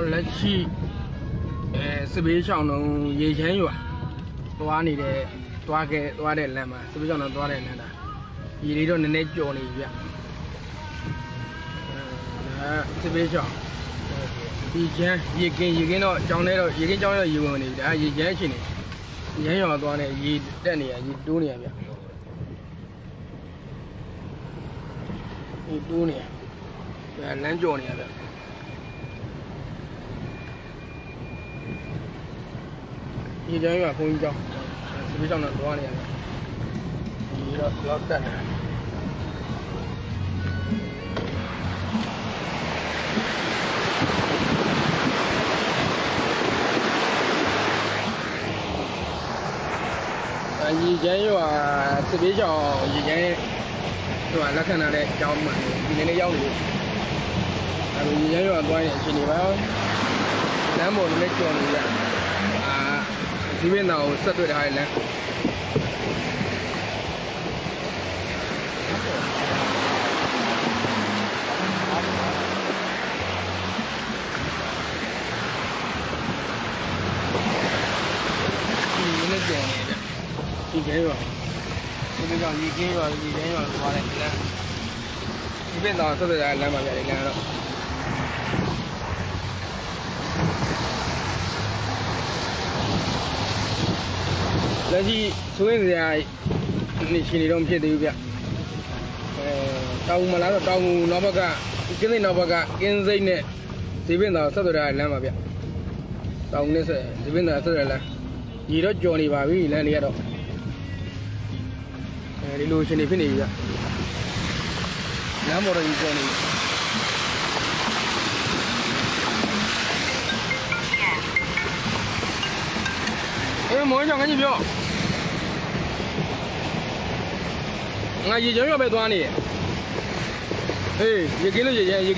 တော့လက်ရှိအဲစပေးချောင်းလုံးရေချမ်းရွာသွားနေတဲ့သွားခဲ့သွားတဲ့လမ်းမှာစပေးချောင်းလုံးသွားတဲ့လမ်းတာရေလေးတော့နည်းနည်းကြော်နေပြီဗျအဲစပေးချောင်းဒီချမ်းရေကင်းရေကင်းတော့ကြောင်းနေတော့ရေကင်းကြောင်းရရေဝင်နေပြီဒါရေချမ်းရှင်နေရ မ်းရွာသွားနေရေတက်နေရရေတိုးနေရဗျရေတိုးနေရဒါလမ်းကြော်နေရဗျဒီကျန်းရွာဘုန်းကြီးကျောင်းစပီးကျောင်းတော့သွားနေရတယ်ဒီတော့လောက်တက်နေအကြီးကျန်းရွာစပီးကျောင်းရေကျ ဒီဘက်နာကိုဆက်တွေ့တဲ့ဟာလေလမ်းဒီနေ့ကြော်နေတယ်ဒီကဲရောဒီကကြောင့်ဒီကင်းရောဒီကင်းရောသွားတယ် လမ်းဒီဘက်နာဆက်တွေ့တဲ့လမ်းမှာပြတယ်လမ်းတော့လက်ရှိသွင်းစရာနေရှင်နေတော့မဖြစ်သေးဘူးဗျအဲတောင်မလားတော့တောင်နောက်ဘက်ကကင်းစိတ်နောက်ဘက်ကကင်းစိတ်နဲ့ဒီပင်သာဆက်သွယ်ရလမ်းပါဗျတောင်နဲ့ဆက်ဒီပင်သာဆက်သွယ်လမ်းညီတော့ကြော်နေပါပြီလမ်းလေးကတော့အဲဒီလိုရှင်နေဖြစ်နေပြီဗျလမ်းပေါ်တော့ကြီးကြော်နေပြီ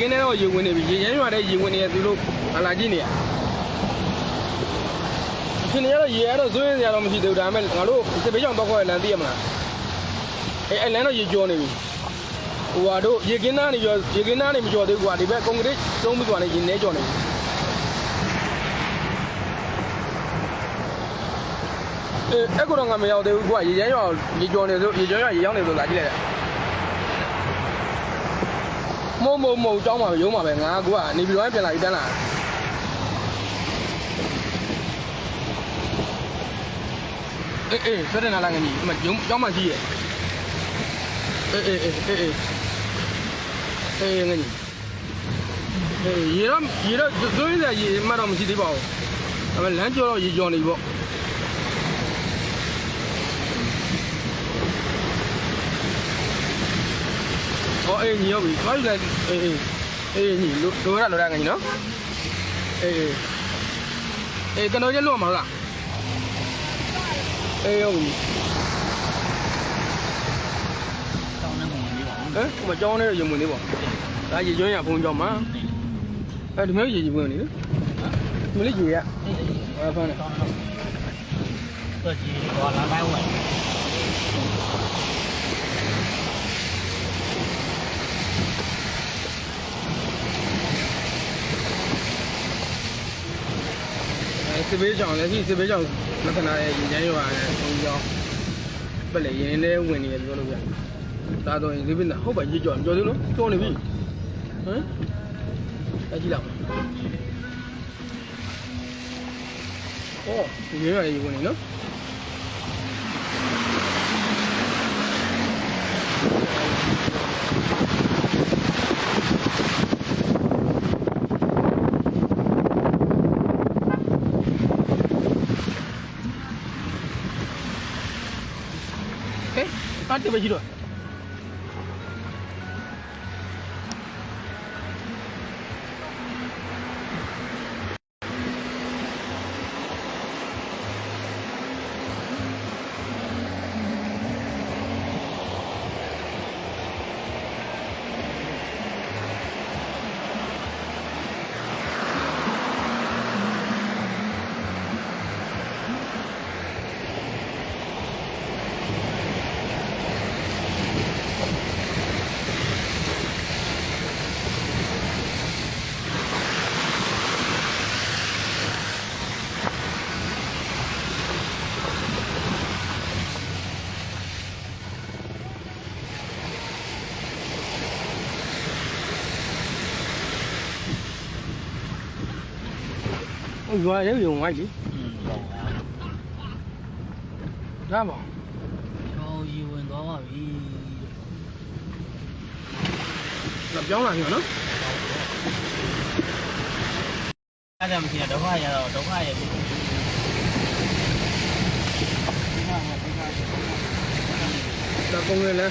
င်းထဲတော့ရေဝင်နေပြီရေချမ်းရွာထဲရေဝင်နေရသူတို့အလာကြည့်နေရအရှင်နေရတော့ရေရတော့ဇွင်းစရာတော့မရှိသေးဘူးဒါပေမဲ့ငါတို့စပေးချောင်းတော့ခေါ်ရလမ်းသိရမလားအေးအဲ့လမ်းတော့ရေကျော်နေပြီဟိုဟာတို့ရေကင်းသားနေကျော်ရေကင်းသားနေမကျော်သေးဘူးကွာဒီဘက်ကွန်ကရစ်သုံးပြီးသွားနေရေနေကျော်နေပြီ အေးအဲ့ကတော့ငါမရောက်သေးဘူးကွာရေချမ်းရွာရေကျော်နေဆိုရေချမ်းရွာရေရောက်နေဆိုလာကြည့်လိုက်တာမုံမုံမုံကြောင်းမှာရုံးမှာပဲငါကနေပြီးတော့ပြန်လာပြီးတန်းလာအေးအေးဆက်တယ်နာလာငကြီးအမရုံးကြောင်းမှာရှိရဲ့အေးအေးအေးအေးအေးအေးငကြီးအေးရေတော့ရေတော့သွင်းစရာရေမှတော့မရှိသေးပါဘူးအမလမ်းကျော်တော့ရေကျော်နေပြီပေါ့ ဟောအေးညီရောက်ပြီသွားယူလိုက်အေးအေးအေးညီလိုလိုရလိုရငကြီးနော်အေးအေးအေးကနော်ကျလွတ်မှာလားအေးဟုတ်ပြီတောင်းနေမှာမလေးပါဘူးဟမ်ဟိုမှာကြောင်းနေရုံဝင်နေပေါ့ဒါရေကျွမ်းရဖုံးကြောင်းမှာအဲဒီမျိုးရေကြီးဝင်နေလေမလေးကြီးရဘာဖမ်းလဲ တောင်းတော့တော့ကြီးတော့လာတိုင်းဝင် အဲ စစ်ဘေးချောင်းလည်းရှိစစ်ဘေးချောင်းလက္ခဏာရဲ့ရေချမ်းရွာနဲ့ဖုံးကြောင်းပက်လေရင်းနဲ့ဝင်နေတယ်ပြောလို့ပြဒါတော့ရင်ဒီပြင်းဟုတ်ပါရေကြော်ကြော်သေးလို့ကြော်နေပြီဟမ်အကြည့်လောက်အော်ဒီရေရွာရေဝင်နေနော် Eh, tak ada baju dua. ရွာရဲရုံဝိုက်လေอืมဟုတ်ပါဒါပါချောရီဝင်သွားပါပြီတော့ပြောင်းလာပြီနော်အဲ့ဒါမရှိတော့ဒုက္ခရတော့ဒုက္ခရပြီဒါပုံရလဲ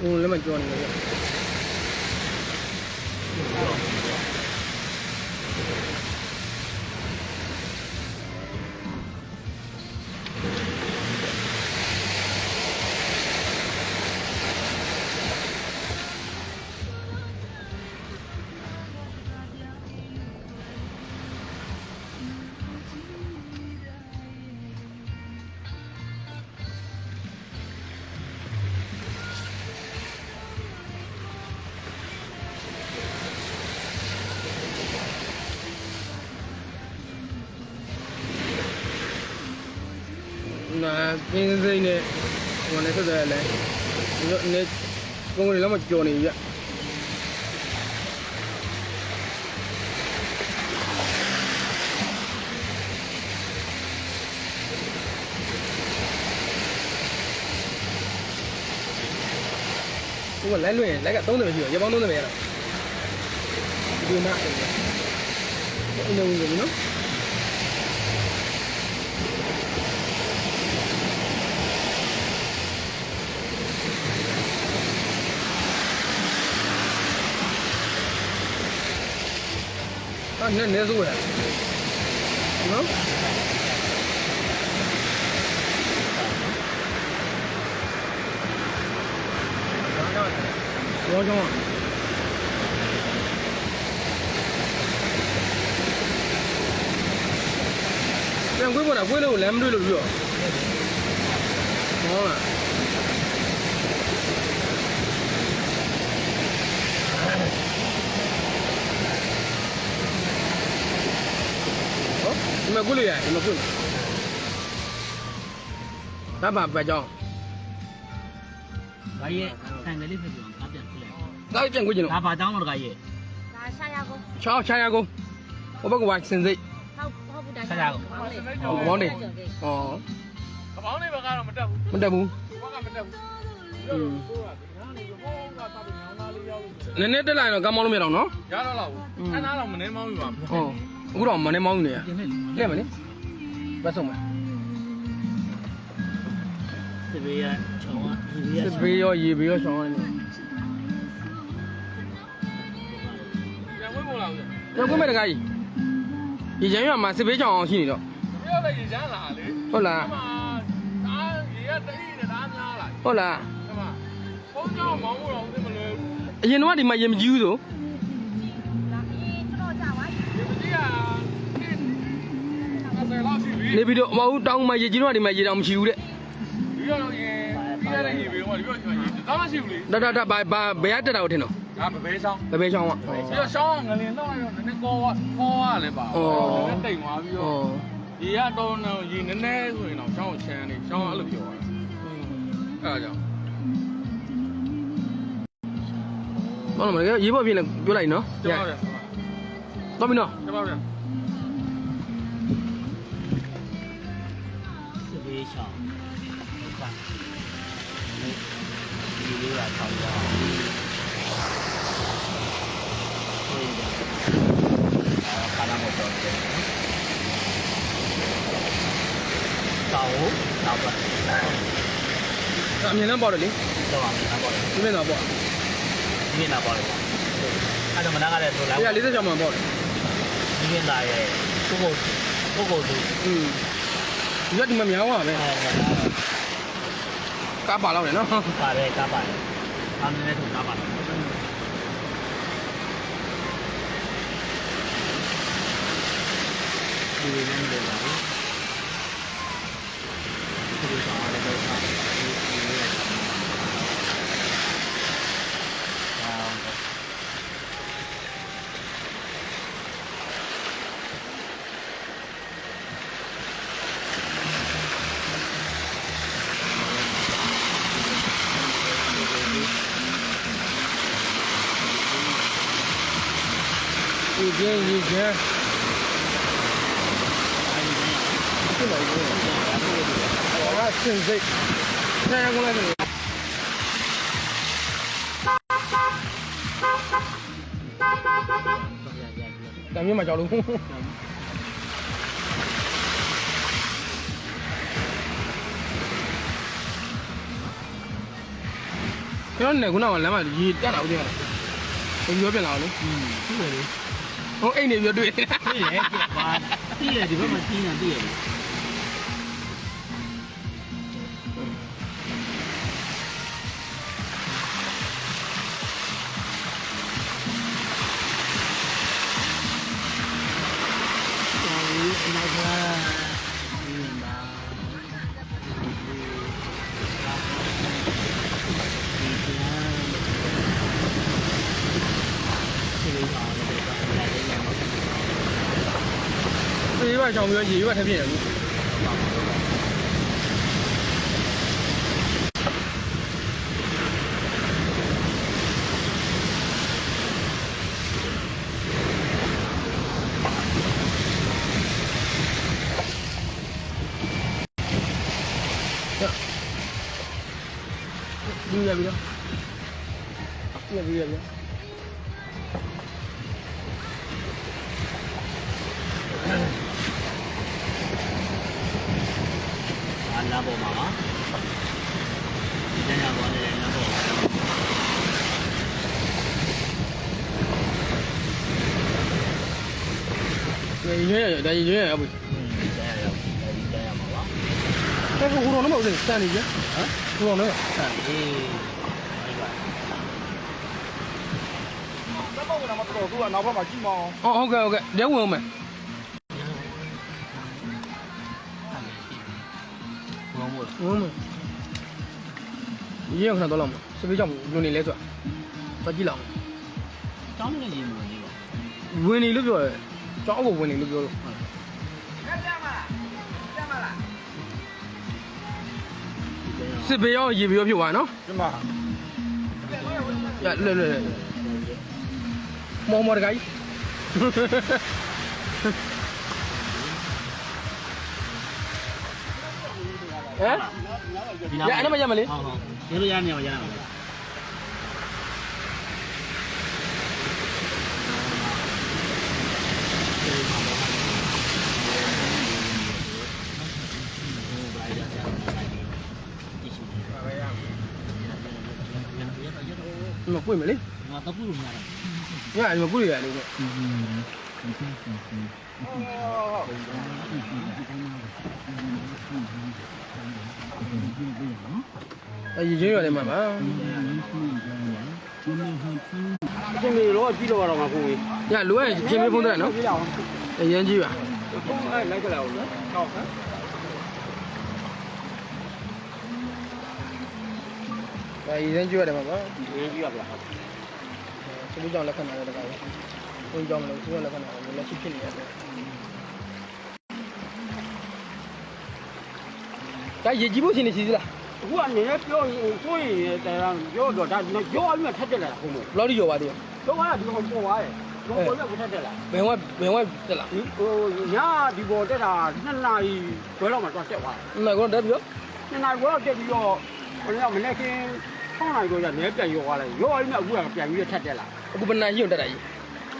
ပုံလည်းမကြောနေဘူး နာပင်းစိမ့်နဲ့ဟိုနဲ့ဆက်တယ်လဲဒီတော့နေပုံရလည်းမကြောနေဘူးပြဟိုကလဲလွင့်လက်က30ပဲရှိတော့ရ 那你看你那是喂？嗯？多重啊？这样贵不了，贵了两百六的鱼哦。 ဒီမှာကုလို့ရတယ်ဒီမှာကုလို့ဒါပါပဲကြောင်းဘာရဲ့ဆိုင်ကလေးဖြစ်ပြောကားပြန်ပြလိုက်ဒါပြန်ကုကျင်ဒါတော့ဘာတောင်းလို့ကားရဲ့ဒါရှာရကုန်ချောင်းချာရကုန်ဟိုဘက်ကဝိုင်းစင်စိတ်ဟုတ်ဟုတ်ဘူးဒါဟောဘောင်းနေဩကပောင်းလေးဘက်ကတော့မတက်ဘူးမတက်ဘူးဘက်ကမတက်ဘူးอืมဟိုကဒီနားနေဟိုကသာပြီးညောင်းသားလေးရောက်လို့နည်းနည်းတက်လာရင်တော့ကမ်းမောင်းလို့မရတော့နော်ရတော့လောက်ဘူးအဲ့နားတော့မနေမောင်းပြီပါဟော အခုတော့မနေမောင်းနေရပြင်လိုက်လက်မလဲပတ်ဆုံးမစစ်ဘေးရချောင်းဒီဘေးရစစ်ဘေးရောရေဘေးရောရှောင်းနေပြန်ဝင်မလာဘူးတယ်ကွမဲ့တကားကြီးရေချမ်းရမှာစစ်ဘေးချောင်းအောင်ရှိနေတော့ပြောလိုက်ရင်ရမ်းလာလေဟုတ်လားဒီမှာဒါရေရတိတ်နဲ့ဒါများလာဟုတ်လားဒီမှာဘုံကြောင်မောင်းလို့တော့သိမလွယ်ဘူးအရင်တော့ဒီမှာရေမကြီးဘူးဆို နေပြီးတော့မဟုတ်တောင်းမှရေကြီးတော့ဒီမှာရေတောင်မရှိဘူးတဲ့ဒီတော့ရင်ပြီးရတဲ့ရေဘေးကဒီတော့ရေဒါမှရှိဘူးလေဒါဒါဒါဘာဘာဘယ်ကတက်တာကိုထင်တော့ဒါမဘေးဆောင်ဘယ်ဘယ်ချောင်းอ่ะပြီးတော့ရှောင်းငလင်တော့ရောနည်းနည်းကောကောရလဲပါနည်းနည်းတိမ်သွားပြီးဩတော့ရေကတော့ရေနည်းနည်းဆိုရင်တော့ရှောင်းချမ်းနေရှောင်းအဲ့လိုပြောတာအဲ့ဒါကြောင့်ဘာလို့မလဲရေပေါ်ပြင်းလဲပြောလိုက်နော်ကျပါဗျာတော့ပြီနော်ကျပါဗျာ ဒီလေးကချောင်းပါဟုတ်တယ်အာခါလာမတော်တယ်တောင်းတောင်းပါအမြင်လမ်းပေါက်တယ်လေတော့ပါမယ်ပေါ့ဒီနေ့တော့ပေါက်ဒီနေ့လာပေါ့လေအဲ့တော့မနာကလည်းဆိုလာဒီက40ချောင်းမှပေါက်တယ်ဒီနေ့လာရဲ့ကိုကိုကိုကိုသူอืมဒီကဒီမှာမြောင်းပါပဲအဲကားပါလောက်တယ်နော်ပါတယ်ကားပါတယ် အမ်းနဲ့တူကားပါတယ်ဒီလိုမျိုးလေပါဘူးဒီလိုဆောင်ရတဲ့တော့ဒီလိုရအောင် ဒီကျင်းဒီကျင်းဖြစ်မှာကြီးဟာစင်စိတ်ဆရာကလည်းတမ်းမြင့်မှာကြောက်လို့ကျွန်တော်နေခုနကလမ်းမှာရေတက်လာဦးတယ်ဘယ်ပြောပြန်လာလို့อืมသိတယ်လေ ဟိုအိတ်နေပြောတွေ့တယ်သိတယ်ပါသိတယ်ဒီဘက်မှာသိနေတာသိတယ် ပြောရေရွက်ထပ်ဖြစ်နေဘူးပြီးရပြီတော့ပြီးရပြီရပြီ အလားပေါ်မှာပါကျန်ရပေါ်တယ်လားပေါ် ရေရွက်ရဒါရေရွက်ရဘူးอืมကျန်ရရောက်ဒီကျန်ရမှာပါအဲ့ဟိုတော့မဟုတ်ဘူးစမ်းနေကြဟမ်ဟိုတော့လည်းဆန်အေးဒီပါတက်ပေါက်ကမတော်သူကနောက်ဘက်မှာကြည့်မအောင်အော်ဟုတ်ကဲ့ဟုတ်ကဲ့တဲဝင်အောင်မယ်ဘောင်းဘောဝင်မယ်ရေခဏတော့လောက်မှာစပေးကြောင့်လူနေလဲဆိုတာသွားကြည့်လောက်တောင်းနေရင်မနေပါဝင်နေလို့ပြောတယ် ကျောင်းအပေါ်ဝင်နေလို့ပြောလို့စစ်ပေးရောရေပေးရောဖြစ်သွားနော်ဒီမှာရလွယ်လွယ်မော်မော်တကကြီးဟမ်ရအဲ့ဒါမှရမလဲဟုတ်ဟုတ်ရရနေမှာရရ မှာမပွင့်မလေငါတပူလို့ရတာညအဲ့မပွင့်ရလေကအဲ့ရေချင်းရတယ်မှာပါအရှင်မေတော့ကြည့်တော့တော့ငါကိုကြီးညလိုရချင်းမေးဖုန်းတယ်နော်ကြည့်တော့အရင်ကြီးပါအဲလိုက်ကြလာဦးနော်ဟုတ်ဟ မ်အဲ့ရေချင်းကြီးရတယ်မှာပါရင်းကြည့်ရပါလားစလူကြောင့်လက်ခံရတယ်တကယ်ဘုန်းကြောင့်မလို့သူကလက်ခံရတယ်လက်ရှိဖြစ်နေရတယ်ဒါရေကြီးဖို့ရှင်နေရှိသလားအခုအနေနဲ့ပြောရင်ဆိုရင်တရားပြောတော့ဒါပြောအမြတ်ထက်တက်လာတာဟုတ်မို့ဘလော့ဒီရောပါသေးတော့ကဒီကောင်ပေါ်သွားတယ်တော့ပေါ်ရထက်တက်လာဘယ်ဝဘယ်ဝတက်လာဒီဟိုညာဒီပေါ်တက်တာ2နာရီခွဲလောက်မှတော့တက်သွားတယ်နော်ကတော့တက်ပြီးတော့2နာရီခွဲလောက်တက်ပြီးတော့ဘယ်တော့မနေ့က 6နာရီတော့ညနေပြန်ရောသွားလိုက်ရောအမြတ်အခုကပြန်ပြီးထက်တက်လာအခုဘယ်နာရှိအောင်တက်တာကြီး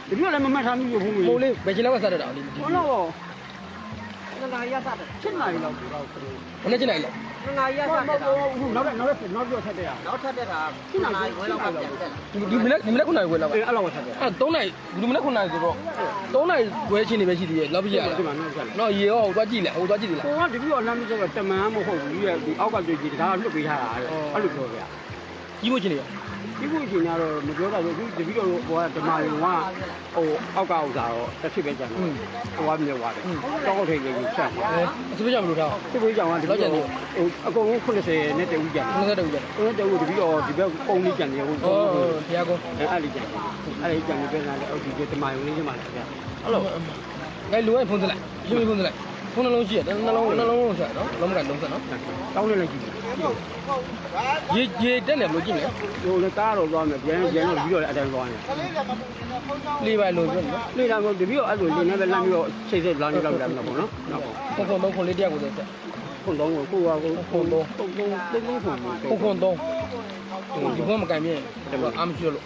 ဒီလိုလည်းမမှတ်ထားမိဘူးဘူးမိုးလေးဘယ်ချိန်လောက်ကစတက်တာလဲဟုတ်တော့2နာရီရတာ7နာရီလောက်တော့သူဘယ်နဲ့ချိန်လိုက်လဲ2နာရီရတာနောက်တော့နောက်တော့နောက်တော့ထက်တက်ရနောက်ထက်တက်တာ7နာရီခွဲလောက်ပြန်တက်လာဒီဒီမနေ့ဒီမနေ့9နာရီခွဲလောက်ပါအဲအဲ့လောက်ထက်တက်အဲ့3နာရီဒီမနေ့9နာရီဆိုတော့3နာရီခွဲချင်းနေပဲရှိသေးတယ်လောက်ပြရလားဒီမှာနောက်ထက်လာနော်ရေရောဟိုသွားကြည့်လဲဟိုသွားကြည့်လားဟိုကတပည့်တော်လမ်းမကျော်ကတမန်မဟုတ်ဘူးရဲ့ဒီအောက်ကတွေ့ကြည့်တကားလွတ်ပေးထားတာတဲ့အဲ့လိုပြောပြ ကြီးဖို့ချင်းနေရောဒီခုချိန်ကတော့မပြောတာဆိုဒီတပည့်တော်ဟိုကဓမ္မယုံကဟိုအောက်ကဥစ္စာတော့တစ်ဖြစ်ပဲကြံတယ်ဟိုကမြေသွားတယ်တောက်ထိန်ကြီးချက်အဲအစပကြောင့်မလို့ထားသူ့ဝေးကြောင်ကတပည့်တော်ဟိုအကုန်လုံး80နဲ့တူကြတယ်90တူကြတယ်အဲ့ဒါတူတပည့်တော်ဒီဘက်ပုံလေးကြံတယ်ဟိုဩဘုရားကောအဲ့အဲ့လေးကြံအဲ့လေးကြံနေပြန်လာတယ်အော်ဒီဓမ္မယုံလေးကျမှလည်းဗျအဲ့လိုအဲလူဝဲဖုန်းစလိုက်ရှင်ဖုန်းစလိုက်ဖ ခုနှလုံးရှိရတယ်နှလုံးနှလုံးလုံးဆက်နော်လုံးမကလုံးဆက်နော်တောင်းနေလိုက်ကြည့်ရေရေတက်နေဘလို့ကြည့်နေဟိုလည်းကားတော့သွားမယ်ပြန်ပြန်တော့ပြီးတော့လည်းအတိုင်းသွားနေလေးပါလို့ပြောနော်လေလာမို့တပည့်တော့အဲ့လိုလေနဲ့ပဲလမ်းပြီးတော့စိတ်စိတ်လာနေတော့လည်းမပေါ့နော်နော်ခုခုသုံးခုလေးတယောက်ကိုဆက်ခုတော့ကိုကိုကကိုခုတော့တုံးတုံးတုံးတုံးခုခုခုသုံးဒီဘုံမကန်ပြင်းတော့အမရှိလို့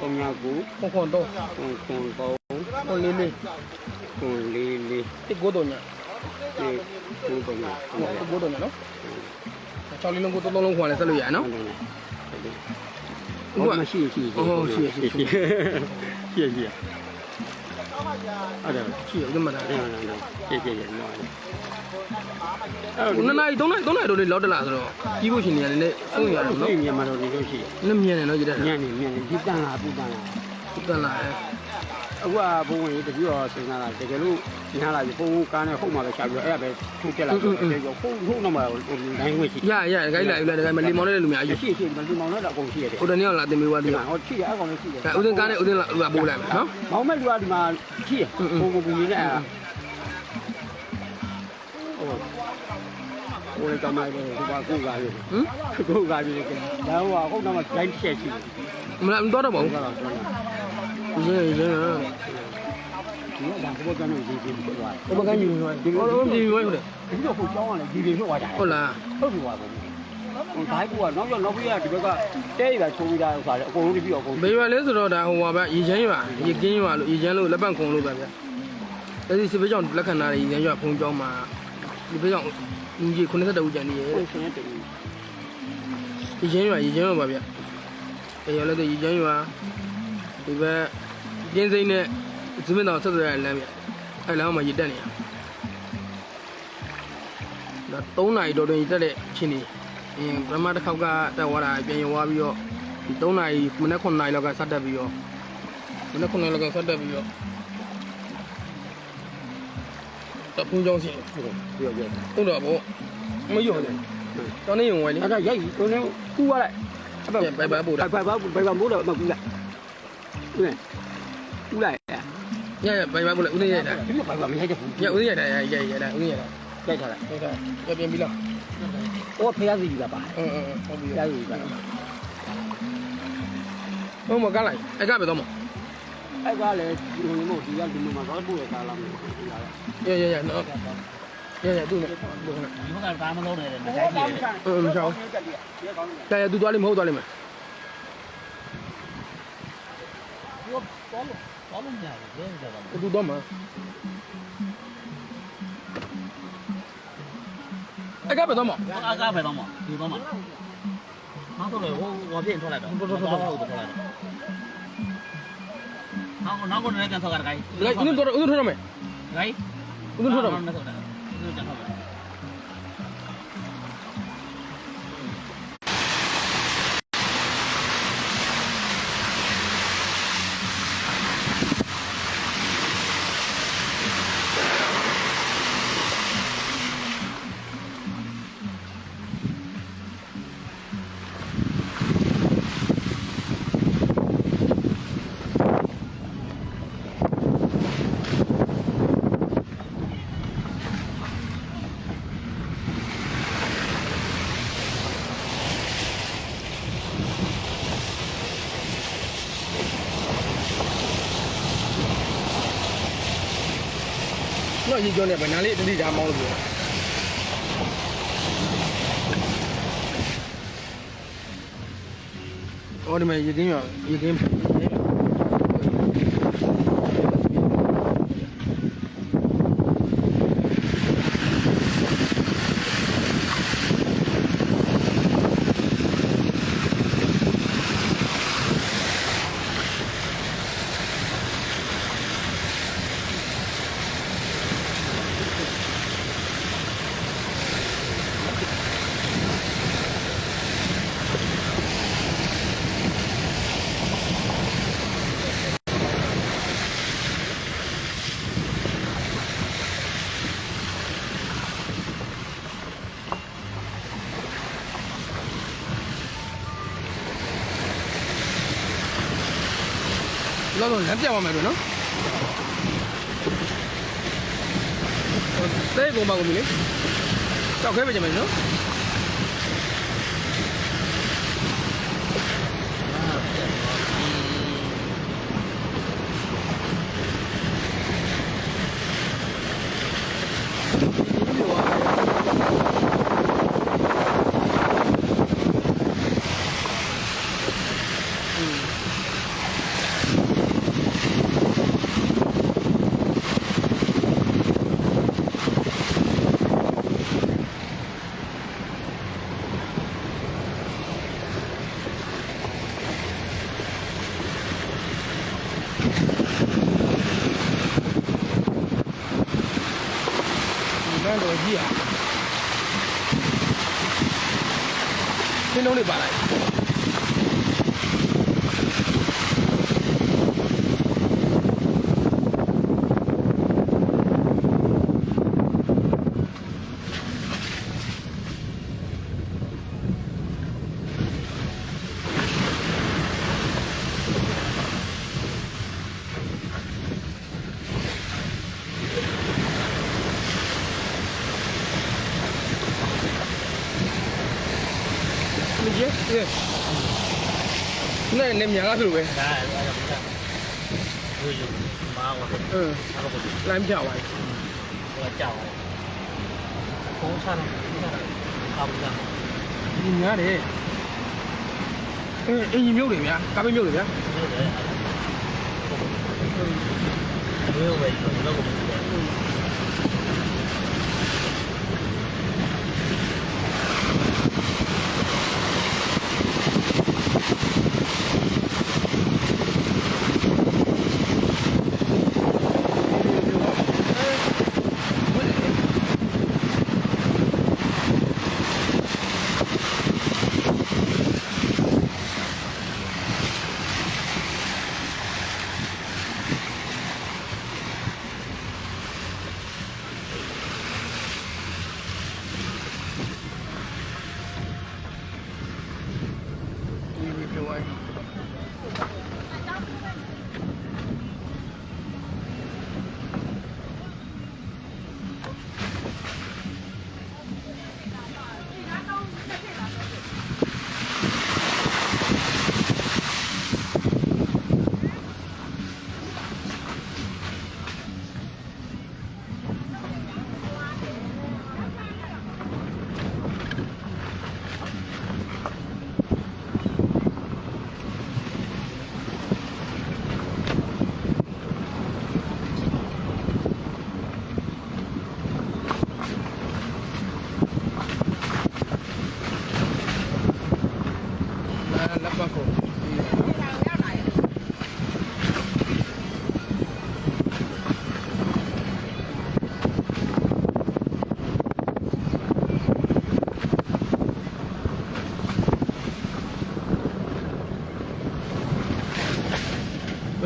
ပုံညာကိုခုခုသုံးခုခုတော့ခုလေးလေးခုလေးလေးတစ်ကိုတော့ညာ ဒီကိုပုံညာတစ်ကိုတော့ညာနော်ချောင်းလေးလုံးကိုသုံးလုံးခွာလဲဆက်လို့ရနော်ဟုတ်မရှိရှိရှိရှိရှိရှိအဲ့ဒါရှိရဦးမတာအဲ့ဒါရှိရှိရနော်ခုနှစ်နာရီသုံးနာရီသုံးနာရီတော့လေးလောက်တလားဆိုတော့ကြီးဖို့ရှင်နေရတယ်လေဆုံးရတယ်နော်အဲ့မြန်မာတော်တွေရှိနည်းမြန်နေနော်ကြည့်တယ်ညနေညနေဒီတန်လာပူတန်လာတန်လာ အဲအခုကဘုံဝင်တပြည့်တော့စဉ်းစားတာတကယ်လို့ညားလာပြီဘုံကားနဲ့ဟုတ်မှပဲရှာပြီးတော့အဲ့ဒါပဲထုတ်ပြလိုက်တော့တယ်ဟုတ်ဟုတ်တော့မှတိုင်းဝင်ရှိရရခိုင်းလာယူလာတခိုင်းမလီမောင်းတဲ့လူများအယူရှိရှိမလူမောင်တော့အကုန်ရှိရတယ်ဟိုတနေ့ကလာတင်ပေးသွားဒီတယ်မှာဟောရှိရအကောင်လည်းရှိတယ်အဲဦးစင်းကားနဲ့ဦးစင်းလာပို့လိုက်မယ်နော်မောင်မဲ့လူကဒီမှာရှိရဘုံဘုံဘူးကြီးနဲ့ဟိုဟိုလည်းကမိုင်းတယ်ဒီပါကိုကားလေးဟမ်ကိုကားလေးကဒါဟိုဟုတ်တော့မှတိုင်းတစ်ချက်ရှိတယ်မလားမတော်တော့ပါဟုဘူးတ်ကဲ့တော့ပြောတာ ရင်းရင်းဒီကဒါဘုရားကလည်းဒီဒီဖြစ်သွားတယ်ဘုပကန်းယူနေတယ်ဟောတော့ဒီရွေးဟုတ်တယ်ဒီတော့ကိုကြောင်းကလည်းဒီဒီဖြစ်သွားကြတယ်ဟုတ်လားဟုတ်ပြီပါဘုံဟိုဒိုင်းကူကနောက်ကျောနောက်ပြီးကဒီဘက်ကတဲရတာချိုးပြီးတာဥစ္စာလေအကုန်လုံးပြီးတော့အကုန်ဘေးရွာလေးဆိုတော့ဒါဟိုပါဗျရေချမ်းရွာရေကင်းရွာလို့ရေချမ်းလို့လက်ပံခုံလို့ပါဗျအဲဒီစစ်ပေးကြောင့်လက်ခံထားတဲ့ရေချမ်းရွာဖုံကြောင်းမှာဒီပေးကြောင့်လူကြီး92ဦးကျန်နေရဲ့ကိုရှင်ရဲ့တူရေချမ်းရွာရေချမ်းရွာပါဗျအဲရောလည်းရေချမ်းရွာဒီဘက် ကျင်းစိမ့်နဲ့ဇမင်းတော်ဆက်သွယ်ရတဲ့လမ်းဗျအဲလမ်းမှာရေတက်နေတာဒါ3နာရီတော်တွင်ရေတက်တဲ့အချိန်ကြီးအင်းပထမတစ်ခေါက်ကတက်သွားတာပြန်ရွာပြီးတော့ဒီ3နာရီမနက်9နာရီလောက်ကဆက်တက်ပြီးတော့မနက်9နာရီလောက်ကဆက်တက်ပြီးတော့တဖုံကြောင်းစီပြောပြောဟုတ်တော့ဗောမရောတယ်တောင်းနေရုံဝဲလေအဲ့ဒါရိုက်ကိုနေကူရလိုက်အပဘိုင်ဘိုင်ပို့တာဘိုင်ဘိုင်ဘိုင်မိုးတော့မကူလိုက်ဦးနေ ဦးလိုက်ညညဘိုင်ဘိုင်ပို့လိုက်ဦးနေရိုက်တာဒီဘိုင်ဘိုင်မရိုက်တဲ့ဘူးညဦးနေရိုက်တာရိုက်ရိုက်ရိုက်တာဦးနေရိုက်တာရိုက်ထားလိုက်ဟုတ်ကဲ့ရပြန်ပြီလားဟောဖျားစီကပါအင်းအင်းဟုတ်ပြီဖျားစီကဟုတ်မကလိုက်အဲ့ကပဲတော့မအဲ့ကလည်းဒီလိုမျိုးဒီကဒီမှာတော့ပို့ရကားလာမျိုးရရရနော်ရရသူ့နဲ့သူ့နဲ့ဒီဘက်ကကားမလုံးနဲ့မတိုင်းကြီးတယ်အင်းမချောင်းရရသူသွားလိမ့်မဟုတ်သွားလိမ့်မယ်ဘောဘော လုံးဘောလုံးညာတယ်ရဲတယ်တော့သူတော့မှာအဲ့ကပဲတော့မကားကားပဲတော့မဒီတော့မနောက်တော့လေဟိုဟောပြင်းထွက်လိုက်တော့ဟုတ်ထွက်လိုက်တော့နောက်နော တယ်လိုက်ဦးတော့ဦးတော့ထွက်ရမယ်ဂိုင်းဦးတော့ထွက်ရမယ်ဦးတော့ထွက်မယ်တော့ရေကျော်နေဗနာလေးတတိထားမောင်းလို့ပြောအော်ဒီမှာရေကင်းရရေကင်း က်တော့လက်ပြတ်သွားမယ်လို့နော်တဲ့ကုန်ပါကုန်ပြီလေတောက်ခဲပဲကြမယ်နော် ဒီလမ်းတော်ကြီးอ่ะ ရှ င်းလုံးလေးပါလိုက်လူကြီးအေးနဲ့နေမြန်လာသလိုပဲဒါအဲ့ဒါကဘူးယူမာဝတ်အင်းအဲ့ဒါကိုဒီလမ်းပြောင်းသွားကကြောက်ဖုန်းချမ်းအာဘူးလားဒီများတယ်အင်းအင်ကြီးမြုပ်တယ်ဗျာကားပေးမြုပ်တယ်ဗျာဒီလိုလေဘယ်လိုပဲဒီ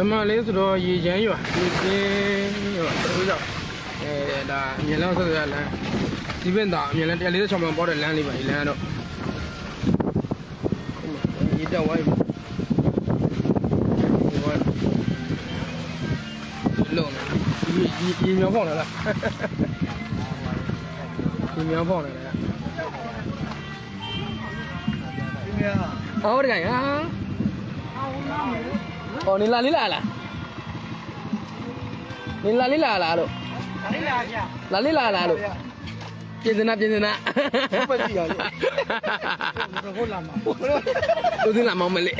မှာလဲဆိုတော့ရေချမ်းရွာဒီကင်းရွာတို့ကြောင့်အဲဒါအမြင်လောက်ဆက်ရလမ်းဒီဘက်သာအမြင်လမ်း146မှပေါ်တဲ့လမ်းလေးပါဒီလမ်းကတော့ရေတောက်ဝိုင်းဝိုင်းလုံးဒီဒီမြောင်းဖောင်းလာလားဒီမြောင်းဖောင်းလာလားအော်ဒီကင်ဟာအော် နေလာလေးလာလားနေလာလေးလာလားလို့လေးလာဗျာလာလေးလာလားလို့ပြင်စနာပြင်စနာဟုတ်ပါကြည့်ရလေဟုတ်လာမှာဦးစင်းလာမောင်းမလေး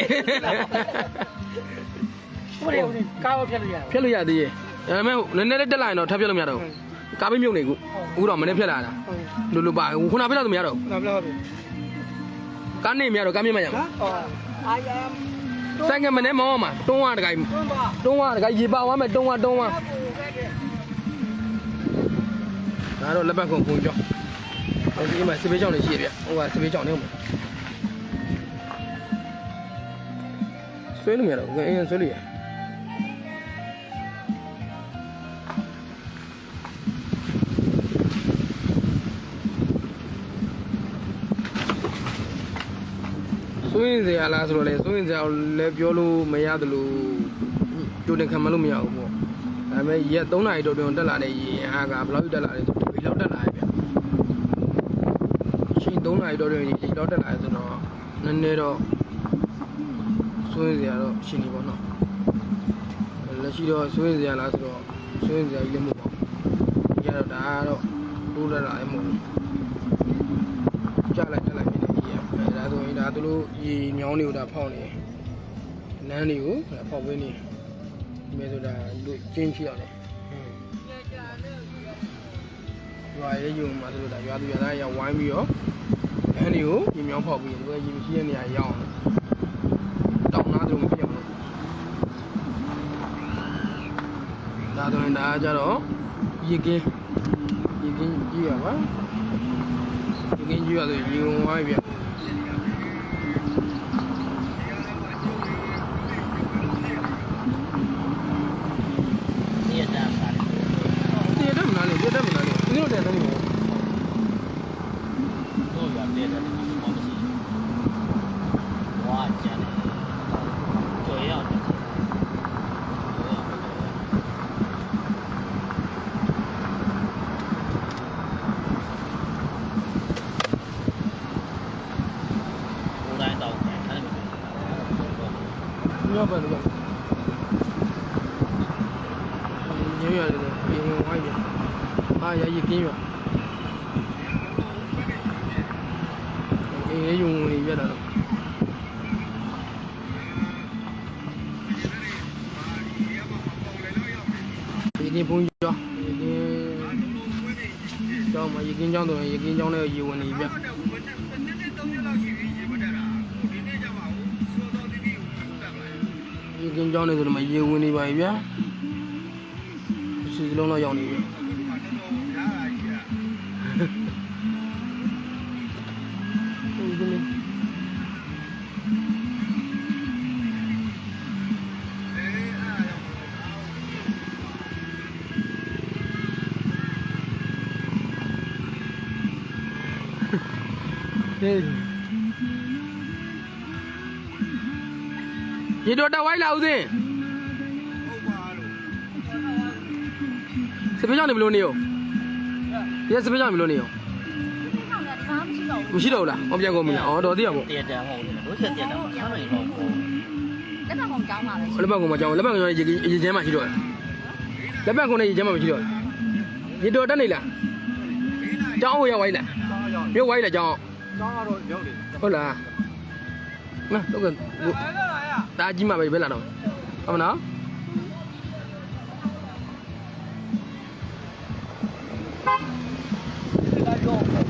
ဟုတ်တယ်ဟုတ်တယ်ကားဖြတ်လို့ရတယ်ဖြတ်လို့ရသေးရဲ့ဒါပေမဲ့နည်းနည်းလေးတက်လာရင်တော့ထပ်ဖြတ်လို့မရတော့ဘူးကားပေးမြုပ်နေခုအခုတော့မနေ့ဖြတ်လာတာဟုတ်လူလူပါခုနပြတော့မရတော့ဘူးလာဘလားဟုတ်ကားနေမရတော့ကားမြင့်မရဘူးဟာအာ ယမ်ဆိုင်ကမနဲ့မောင်းမှာတွန်းဝတကိုင်တွန်းပါတွန်းဝတကိုင်ရေပါဝမ်းမဲ့တွန်းဝတွန်းဝဟိုကဲတဲ့ဒါတော့လက်ပတ်ခုံခုံကြောက်ဟိုဒီမှာစပေးကြောင်နေရှိရဗျဟိုကစပေးကြောင်နေဦးမယ်ဆွဲလို့မရတော့ဘူးအင်းဆွဲလို့ရ ရင်စရာလားဆိုတော့လေစိုးရင်စရာလည်းပြောလို့မရသလိုကြိုတင်ခံမလို့မရဘူးပေါ့ဒါပေမဲ့ရက်3နာရီတော့တွင်တက်လာတဲ့ရေအားကဘယ်လောက်တက်လာလဲဆိုဒီလောက်တက်လာရဲ့ဗျရှင်3နာရီတော့တွင်ဒီလောက်တက်လာရဲ့ဆိုတော့နည်းနည်းတော့စိုးရင်စရာတော့ရှင်နေပေါ့နော်လက်ရှိတော့စိုးရင်စရာလားဆိုတော့စိုးရင်စရာကြီးလည်းမဟုတ်ပါဘူးကြတော့ဒါကတော့တိုးတက်လာရဲ့မဟုတ်ဘူးကြလိုက်တက်လိုက်နေတယ်ရေအဲဒါ ဆိုရင်ဒါသူတို့ရေညောင်းတွေကိုဒါဖောက်နေလမ်းတွေကိုဒါဖောက်ပေးနေဒီမဲ့ဆိုတာလူကျင်းချရတယ်ရွာရဲယုံမှာဆိုတော့ဒါရွာသူရွာသားရောက်ဝိုင်းပြီးတော့လမ်းတွေကိုရေမြောင်းဖောက်ပြီးဒီကရေမရှိတဲ့နေရာရောက်အောင်တောင်းနာတယ်မပြောင်းလို့ဒါတော့ဒါကြတော့ရေကင်းရေကင်းကြည့်ရပါရေကင်းကြည့်ရဆိုရေဝင်ဝိုင်းပြဒီရတာပါလေ တည်တယ်မလားလေတည်တယ်မလားလေဒီလိုတည်တယ်မလား တို့ရတဲ့တဲ့ဘာမှမရှိဘူးဝါကျန်တယ်ကြော်ရောက်တယ်ဘိုးတိုင်းတော့တယ်အဲ့ဒါ မျိုးညောပါလို့ညောရတယ်ရေဝင်ဝိုင်းပြအာရရေကင်းရအေးယုံဝင်ပြတာတော့ရေကင်းဘုံကျော်ရေကင်းကျော နေပါပြီဗျာစီစလုံးတော့ရောက်နေပြီဟုတ်ကဲ့ဟေးရေတော်တက်ဝိုင်းလာဦးစင်း စပင်းကြောင့်နေဘလို့နေရောဒီစပင်းကြောင့်ဘလို့နေရောဒီကောင်ကဒီမှာမရှိတော့ဘူးမရှိတော့ဘူးလားဟောပြန်ကုန်ပြီလားဩတော်သေးရပေါ့တရတန်ဟုတ်တယ်တို့ချက်တရတန်ဆမ်းနိုင်တော့ကိုလက်ဖက်ကောင်ကြောင်းပါပဲလက်ပတ်ကုန်မှာကြောင်းလက်ပတ်ကုန်ရေရေချမ်းမှာရှိတော့လက်ပတ်ကုန်နဲ့ရေချမ်းမှာမရှိတော့ရေတော်တက်နေလားကြောင်းဟိုရောက်ဝိုင်းလားမြို့ဝိုင်းလားကြောင်းကျောင်းကတော့ရောက်တယ်ဟုတ်လားငါတော့ကဒါကြီးမှာပဲပဲလာတော့ဟုတ်မနော် ဒီကတော့ဘာလို့